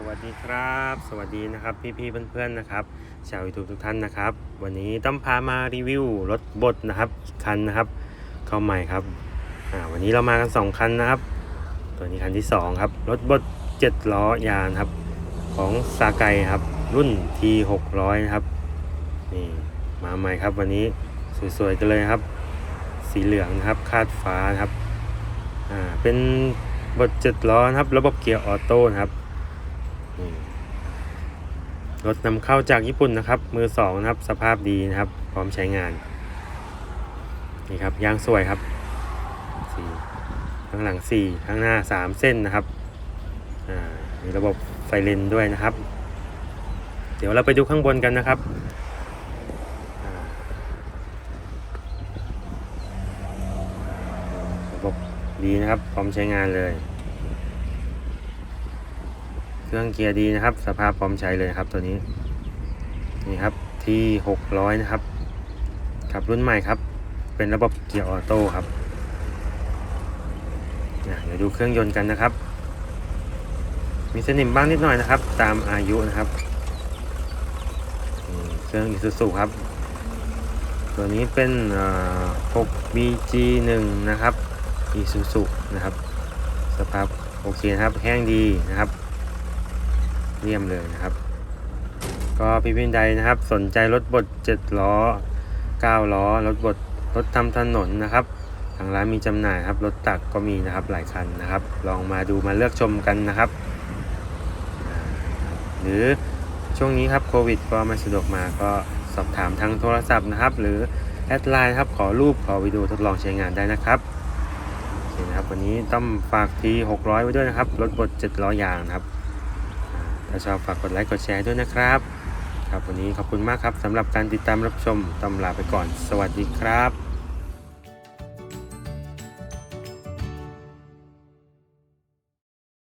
สวัสดีครับ สวัสดีนะครับพี่ๆเพื่อนๆนะครับ ชาวยูทูบทุกท่านนะครับ วันนี้ต้องพามารีวิวรถบดนะครับคันนะครับ เข้าใหม่ครับอ่าวันนี้เรามากัน 2 คันนะครับ ตัวนี้คันที่ 2 ครับ รถบด7ล้อยานครับ ของซาไกครับ รุ่น T 600 นะครับนี่มาใหม่ครับวันนี้สวยๆกันเลยครับ สีเหลืองนะครับคาดฟ้านะครับอ่าเป็นบด7ล้อนะครับ ระบบเกียร์ออโต้นะครับ รถนำเข้าจากญี่ปุ่นนะครับ มือสองนะครับ สภาพดีนะครับ พร้อมใช้งาน นี่ครับยางสวยครับสี่ข้างหลังสี่ข้างหน้าสามเส้นนะครับมีระบบไฟเลนด้วยนะครับ เดี๋ยวเราไปดูข้างบนกันนะครับระบบดีนะครับ พร้อมใช้งานเลย เครื่องเกียร์ดีนะครับ สภาพพร้อมใช้เลยครับตัวนี้ นี่ครับที่600นะครับครับรุ่นใหม่ครับ เป็นระบบเกียร์ออโต้ครับอะเดี๋ยวดูเครื่องยนต์กันนะครับ มีสนิมบ้างนิดหน่อยนะครับ ตามอายุนะครับเครื่อง Isuzu ครับ ตัวนี้เป็นอ่า 6BG1 นะครับ Isuzu นะครับ สภาพโอเคนะครับ แห้งดีนะครับ เยี่ยมเลยนะครับ ก็พี่พินใดนะครับ สนใจรถบด7ล้อ 9 ล้อ รถบดรถทำถนนนะครับ ทางร้านมีจำหน่ายครับ รถตักก็มีนะครับหลายคันนะครับ ลองมาดูมาเลือกชมกันนะครับ หรือช่วงนี้ครับโควิดก็ไม่สะดวกมาก็สอบถามทางโทรศัพท์นะครับ หรือแอดไลน์ครับขอรูปขอวิดีโอทดลองใช้งานได้นะครับโอเคนะครับ วันนี้ต้องฝากที600 ไว้ด้วยนะครับ รถบด7ล้อยางนะครับ ถ้าชอบฝากกดไลค์กดแชร์ด้วยนะครับ ครับวันนี้ขอบคุณมากครับสำหรับการติดตามรับชมต้องลาไปก่อน สวัสดีครับ